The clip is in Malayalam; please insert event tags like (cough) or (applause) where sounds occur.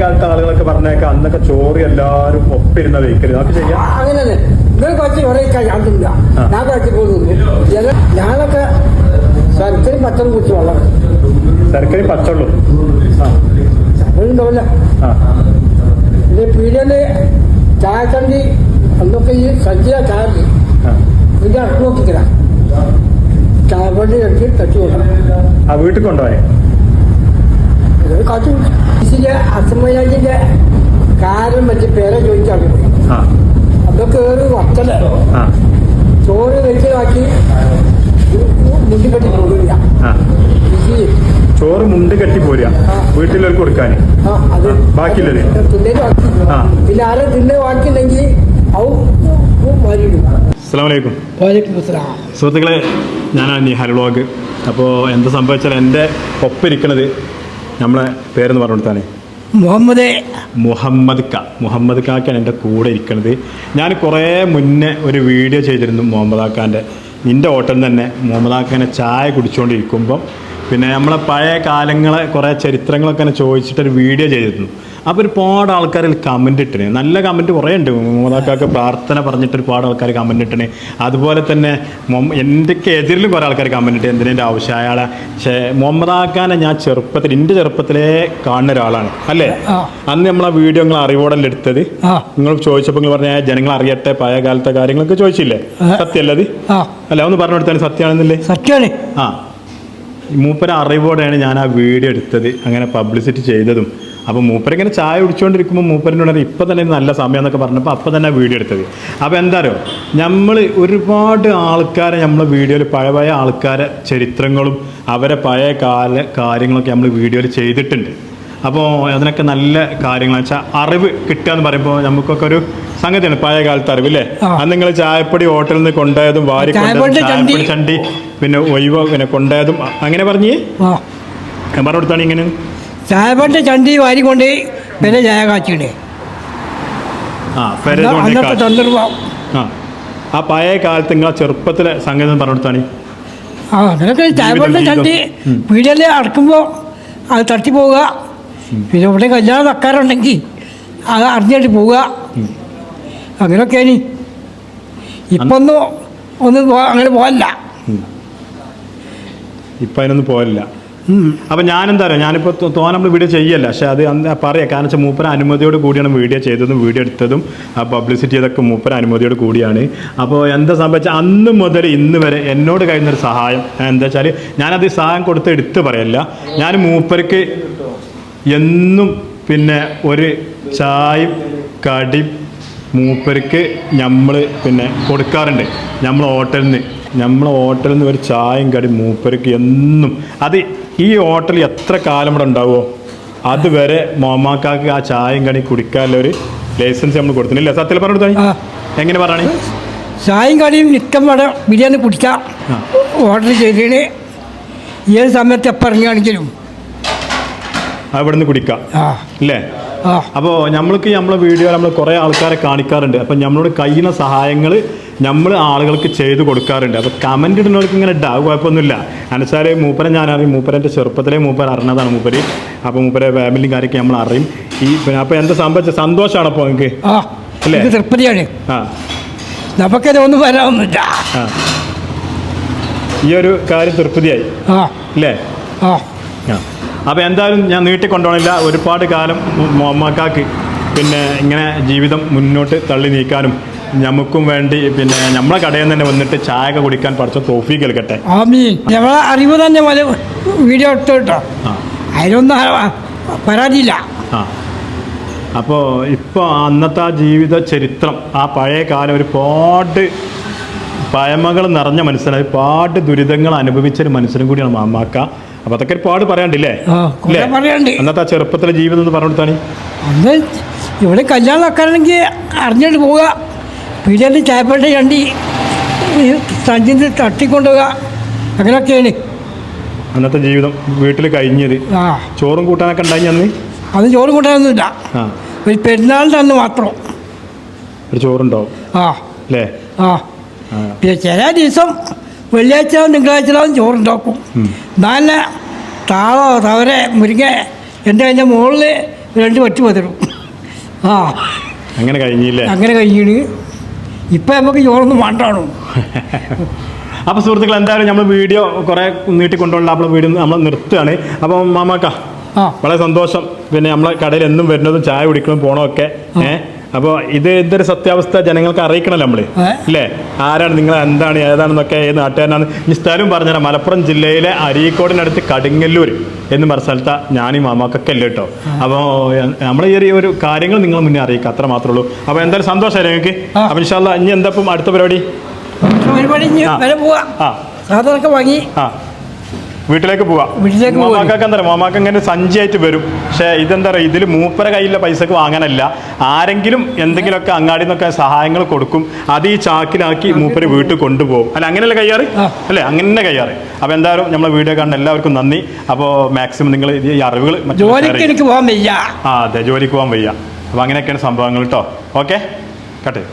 കാലത്തെ ആളുകളൊക്കെ പറഞ്ഞേക്കാം അന്നൊക്കെ ചോറ് എല്ലാരും ഒപ്പിരുന്ന വെഹിക്കൽ നമുക്ക് ചെയ്യാം അങ്ങനെ നിങ്ങൾ കുറച്ച് ഞാൻ പോകുന്നു. ഞാനൊക്കെ വെള്ളം. ശർക്കരയും ഉണ്ടാവില്ല ചായക്കണ്ടി അന്നൊക്കെ ഈ സജ്ജ ചായ. ഇതിന്റെ അടുത്ത് നോക്കിക്കല ചായ വണ്ടി എടുത്ത് തട്ടി കൊടുക്കണം. ആ വീട്ടിൽ കൊണ്ടുപോയെ? ഇതൊരു ഇച്ചിരി അസമയാജിന്റെ കാര്യം വെച്ച് പേരെ ചോദിച്ചാൽ അതൊക്കെ ഒരു വത്തല. ചോറ് വെച്ചിലാക്കി മുണ്ടിക്കെട്ടി പോകില്ല ആ. ചോറ് മുണ്ട് കെട്ടി പോരുക. ആ. വീട്ടിലേക്ക് കൊടുക്കാൻ ആ അത് ബാക്കിയുള്ളത്? തിന്നേര് ബാക്കി. ആ. പിന്നെ ആരെ തിന്നെ ബാക്കിയില്ലെങ്കിൽ ഔ മാറിയിടും. അസ്സാം വലൈക്കും അസ്സലാം. സുഹൃത്തുക്കളെ ഞാനാണ് നിഹാൽ വ്ളോഗ്. അപ്പോൾ എന്താ സംഭവിച്ചാൽ എന്റെ ഒപ്പം ഇരിക്കണത് നമ്മളെ പേരെന്ന് പറഞ്ഞു കൊടുത്താണ് മുഹമ്മദ്. മുഹമ്മദ് ക. മുഹമ്മദ് കാക്കാണ് എന്റെ കൂടെ ഇരിക്കുന്നത് ഞാൻ കുറേ മുന്നേ ഒരു വീഡിയോ ചെയ്തിരുന്നു മുഹമ്മദ് ആക്കാന്റെ നിന്റെ ഹോട്ടലിൽ തന്നെ മുഹമ്മദ് ആക്കാനെ ചായ കുടിച്ചുകൊണ്ടിരിക്കുമ്പം പിന്നെ നമ്മളെ പഴയ കാലങ്ങളെ കുറേ ചരിത്രങ്ങളൊക്കെ ചോദിച്ചിട്ടൊരു വീഡിയോ ചെയ്തിരുന്നു. അപ്പോൾ ഒരുപാട് ആൾക്കാരിൽ കമന്റ് ഇട്ടിന്. നല്ല കമന്റ് കുറേ ഉണ്ട്. മൂന്നാക്കാർക്ക് പ്രാർത്ഥന പറഞ്ഞിട്ട് ഒരുപാട് ആൾക്കാർ കമന്റ് ഇട്ടിന്. അതുപോലെ തന്നെ എന്റെയൊക്കെ എതിരിലും കുറേ ആൾക്കാർ കമന്റ് ഇട്ട് എന്തിന്റെ ആവശ്യം? അയാളെ പക്ഷേ മുഹമ്മദാക്കാനെ ഞാൻ ചെറുപ്പത്തിൽ എന്റെ ചെറുപ്പത്തിലേ കാണുന്ന ഒരാളാണ്. അല്ലേ? അന്ന് നമ്മൾ ആ വീഡിയോ നിങ്ങൾ അറിവോടല്ലേ എടുത്തത്? നിങ്ങൾ ചോദിച്ചപ്പോൾ നിങ്ങൾ പറഞ്ഞ ജനങ്ങൾ അറിയട്ടെ പഴയ കാലത്തെ കാര്യങ്ങളൊക്കെ ചോദിച്ചില്ലേ? സത്യമല്ലത് സത്യമല്ല അത്? അല്ല ഒന്ന് പറഞ്ഞു കൊടുത്താൽ സത്യമാണെന്നില്ലേ? സത്യമാണ് ആ. മൂപ്പര അറിവോടെയാണ് ഞാൻ ആ വീഡിയോ എടുത്തത്. അങ്ങനെ പബ്ലിസിറ്റി ചെയ്തതും. അപ്പോൾ മൂപ്പരിങ്ങനെ ചായ കുടിച്ചുകൊണ്ടിരിക്കുമ്പോൾ മൂപ്പരിനോട് ഇപ്പം തന്നെ നല്ല സമയം എന്നൊക്കെ പറഞ്ഞപ്പോൾ അപ്പം തന്നെ വീഡിയോ എടുത്തത്. അപ്പോൾ എന്താരോ നമ്മൾ ഒരുപാട് ആൾക്കാരെ നമ്മൾ വീഡിയോയിൽ പഴയ പഴയ ആൾക്കാരെ ചരിത്രങ്ങളും അവരെ പഴയ കാല കാര്യങ്ങളൊക്കെ നമ്മൾ വീഡിയോയിൽ ചെയ്തിട്ടുണ്ട്. അപ്പോൾ അതിനൊക്കെ നല്ല കാര്യങ്ങൾ വെച്ചാൽ അറിവ് കിട്ടുക എന്ന് പറയുമ്പോൾ നമുക്കൊക്കെ ഒരു സംഗതിയാണ് പഴയ കാലത്ത് അറിവ് അല്ലേ അന്ന് നിങ്ങൾ ചായപ്പൊടി ഹോട്ടലിൽ നിന്ന് കൊണ്ടുപോയതും വാരി ചായപ്പൊടി ചണ്ടി. പിന്നെ ഒഴിവ് പിന്നെ കൊണ്ടുപോയതും അങ്ങനെ പറഞ്ഞേ? ഞാൻ പറഞ്ഞു കൊടുത്താണ് ഇങ്ങനെ. ചായപ്പട്ട ചണ്ടി വാരിക്കൊണ്ട് പിന്നെ പെരേത് കൊണ്ട് അന്നത്തെ. സന്ദർഭം. ആ പഴയ കാലത്ത് ചെറുപ്പത്തിലെ സംഗീതം പറഞ്ഞെടുത്താണ് ആ അങ്ങനെയൊക്കെ ജീവിതം. ചണ്ടി. വീടിൽ അടക്കുമ്പോൾ അത് തട്ടി പോവുക പിന്നെ ഇവിടെ കല്യാണം തക്കാറുണ്ടെങ്കിൽ അത് അറിഞ്ഞിട്ട് പോവുക. അങ്ങനെയൊക്കെയാണ്. ഇനി ഒന്നും ഒന്നും അങ്ങനെ പോകല്ല ഇപ്പം അതിനൊന്നും പോലില്ല ഉം. അപ്പം ഞാനെന്താ പറയുക ഞാനിപ്പോൾ തോന്നെ നമ്മൾ വീഡിയോ ചെയ്യല്ല. പക്ഷേ അത് പറയാം. കാരണം വെച്ചാൽ മൂപ്പര അനുമതിയോട് കൂടിയാണ് വീഡിയോ ചെയ്തതും വീഡിയോ എടുത്തതും. ആ പബ്ലിസിറ്റി ചെയ്തൊക്കെ മൂപ്പര അനുമതിയോട് കൂടിയാണ്. അപ്പോൾ എന്താ സംഭവിച്ചാൽ അന്ന് മുതൽ ഇന്ന് വരെ എന്നോട് കഴിയുന്നൊരു സഹായം. എന്താ വെച്ചാൽ ഞാനത് സഹായം കൊടുത്ത് എടുത്ത് പറയല്ല. ഞാൻ മൂപ്പർക്ക് എന്നും പിന്നെ ഒരു ചായ കടി മൂപ്പർക്ക് നമ്മൾ പിന്നെ കൊടുക്കാറുണ്ട്. നമ്മൾ ഹോട്ടലിൽ നിന്ന് നമ്മൾ ഹോട്ടലിൽ നിന്ന് ഒരു ചായയും കടി മൂപ്പർക്ക് എന്നും. അത് ഈ ഹോട്ടൽ എത്ര കാലം ഇവിടെ ഉണ്ടാവുമോ അതുവരെ മോമാക്കാക്ക് ആ ചായയും കണി കുടിക്കാനുള്ള ഒരു ലൈസൻസ് നമ്മൾ കൊടുത്തില്ല സത്യത്തിൽ പറഞ്ഞു എങ്ങനെ പറയണേ? ചായയും കടിയും നിത്യം വേണം ബിരിയാണി കുടിക്കാം. ഓർഡർ ചെയ്തിട്ട് ഏത് സമയത്ത് എപ്പോൾ ഇറങ്ങുകയാണെങ്കിലും. അവിടെ നിന്ന് കുടിക്കാം അല്ലേ അപ്പോൾ നമ്മൾക്ക് നമ്മളെ വീഡിയോ നമ്മൾ കുറേ ആൾക്കാരെ കാണിക്കാറുണ്ട്. അപ്പം നമ്മളോട് കഴിയുന്ന സഹായങ്ങൾ നമ്മൾ ആളുകൾക്ക് ചെയ്ത് കൊടുക്കാറുണ്ട്. അപ്പോൾ കമന്റ് ഇടുന്നവർക്ക് ഇങ്ങനെ ഇട്ടാ കുഴപ്പമൊന്നുമില്ല. അനുസാരെ മൂപ്പരെ ഞാൻ അറിയും മൂപ്പരന്റെ ചെറുപ്പത്തിലെ മൂപ്പർ അറിഞ്ഞതാണ് മൂപ്പര്. അപ്പോൾ മൂപ്പരെ ഫാമിലിയും കാര്യമൊക്കെ നമ്മൾ അറിയും. ഈ പിന്നെ അപ്പോൾ എന്താ സംഭവിച്ച സന്തോഷമാണ് അപ്പോൾ നിങ്ങൾക്ക് ആ അല്ലേ? ഇത് തൃപ്തിയാണ്. ആ. നമുക്കത് ഒന്നും വരാമൊന്നുമില്ല. ആ. ഈ ഒരു കാര്യം തൃപ്തിയായി. ആ. അല്ലേ? ആ. ആ. അപ്പോൾ എന്തായാലും ഞാൻ നീട്ടിക്കൊണ്ടുപോകണില്ല ഒരുപാട് കാലം മൊമ്മക്കാക്ക് പിന്നെ ഇങ്ങനെ ജീവിതം മുന്നോട്ട് തള്ളി നീക്കാനും നമുക്കും വേണ്ടി പിന്നെ നമ്മളെ കടയിൽ തന്നെ വന്നിട്ട് ചായ ഒക്കെ കുടിക്കാൻ പഠിച്ച തോഫി കേൾക്കട്ടെ ആമീൻ നമ്മളെ അറിവ് തന്നെ വീഡിയോ എടുത്തു കേട്ടോ. അതിലൊന്നും പരാതിയില്ല. അപ്പോൾ ഇപ്പോൾ അന്നത്തെ ആ ജീവിത ചരിത്രം ആ പഴയ കാലം ഒരുപാട് പഴമകൾ നിറഞ്ഞ മനുഷ്യനെ ഒരുപാട് ദുരിതങ്ങൾ അനുഭവിച്ച ഒരു മനുഷ്യനും കൂടിയാണ് മാമാക്ക. അപ്പോൾ അതൊക്കെ ഒരുപാട് പറയാണ്ടില്ലേ. അന്നത്തെ ആ ചെറുപ്പത്തിലെ ജീവിതം എന്ന് പറഞ്ഞു കൊടുത്താണ് ഇവിടെ കല്യാണം വെക്കാണെങ്കിൽ അറിഞ്ഞിട്ട് പോവുക പിന്നീട് ചായപ്പേട്ട ചണ്ടി സഞ്ചിന് തട്ടിക്കൊണ്ടുപോവുക. അങ്ങനെയൊക്കെയാണ്. അന്നത്തെ ജീവിതം വീട്ടിൽ കഴിഞ്ഞത്. ആ. ചോറും കൂട്ടാനൊക്കെ ഉണ്ടായി അന്ന്? അത് ചോറ് കൂട്ടാനൊന്നുമില്ല. ആ. ഒരു പെരുന്നാളിന്റെ അന്ന് മാത്രം. ഒരു ചോറുണ്ടാവും ആ. അല്ലേ? ആ. ആ. പിന്നെ ചില ദിവസം വെള്ളിയാഴ്ച തിങ്കളാഴ്ച ചോറുണ്ടാക്കും. നല്ല താളോ തവരെ മുരിങ്ങ എന്റെ അതിന്റെ മുകളിൽ രണ്ട് വെട്ടി പതിരും ആ. അങ്ങനെ കഴിഞ്ഞില്ലേ? അങ്ങനെ കഴിഞ്ഞിട്ട് ഇപ്പം നമുക്ക് ചോറൊന്നും വേണ്ടാണോ? (laughs) അപ്പോൾ സുഹൃത്തുക്കൾ എന്തായാലും നമ്മൾ വീഡിയോ കുറേ നീട്ടിക്കൊണ്ടുള്ള നമ്മൾ വീഡിയോ നമ്മൾ നിർത്തുകയാണ്. അപ്പം മാമാക്ക വളരെ സന്തോഷം. പിന്നെ നമ്മളെ കടയിൽ എന്നും വരുന്നതും ചായ കുടിക്കണം പോണമൊക്കെ ഏഹ് അപ്പോൾ ഇത് ഇതൊരു സത്യാവസ്ഥ ജനങ്ങൾക്ക് അറിയിക്കണല്ലോ നമ്മൾ? അല്ലേ ആരാണ് നിങ്ങൾ എന്താണ് ഏതാണെന്നൊക്കെ ഏത് നാട്ടുകാരനാണ്. ഈ സ്ഥലം പറഞ്ഞുതരാം. മലപ്പുറം ജില്ലയിലെ അരീക്കോടിനടുത്ത് കടുങ്ങല്ലൂർ എന്ന് പറഞ്ഞ സ്ഥലത്ത് ഞാൻ മാമാക്കൊക്കെ അല്ലേ കേട്ടോ അപ്പോൾ നമ്മളെ ഈ ഒരു- കാര്യങ്ങൾ നിങ്ങൾ മുന്നേ അറിയിക്കുക അത്ര മാത്രമേ ഉള്ളൂ. അപ്പോൾ എന്തായാലും സന്തോഷമായി നിങ്ങൾക്ക്? ആ. അപ്പോൾ ഇൻഷാല്ല ഇനി എന്താ അടുത്ത പരിപാടി? പരിപാടി ആ. സാധനമൊക്കെ വാങ്ങി. ആ. വീട്ടിലേക്ക് പോവാം. വീട്ടിലേക്ക്. മാമാക്കൊക്കെ എന്താ പറയുക മാമാക്ക് ഇങ്ങനെ സഞ്ചിയായിട്ട് വരും. പക്ഷേ ഇതെന്താ പറയുക ഇതിൽ മൂപ്പര കയ്യിലെ പൈസക്ക് വാങ്ങാനല്ല. ആരെങ്കിലും എന്തെങ്കിലുമൊക്കെ അങ്ങാടി നിന്നൊക്കെ സഹായങ്ങൾ കൊടുക്കും. അത് ഈ ചാക്കിലാക്കി മൂപ്പര് വീട്ടിൽ കൊണ്ടുപോകും. അല്ല അങ്ങനെയല്ല കയ്യാറ്? അല്ലെ അങ്ങനെ തന്നെ കയ്യാറ്. അപ്പോൾ എന്തായാലും നമ്മളെ വീഡിയോ കാണുന്ന എല്ലാവർക്കും നന്ദി. അപ്പോൾ മാക്സിമം നിങ്ങൾ ഈ അറിവുകൾ ജോലിക്ക് പോകാൻ വയ്യ. ആ അതെ ജോലിക്ക് പോകാൻ വയ്യ. അപ്പോൾ അങ്ങനെയൊക്കെയാണ് സംഭവങ്ങൾ കേട്ടോ ഓക്കെ? കട്ടെ.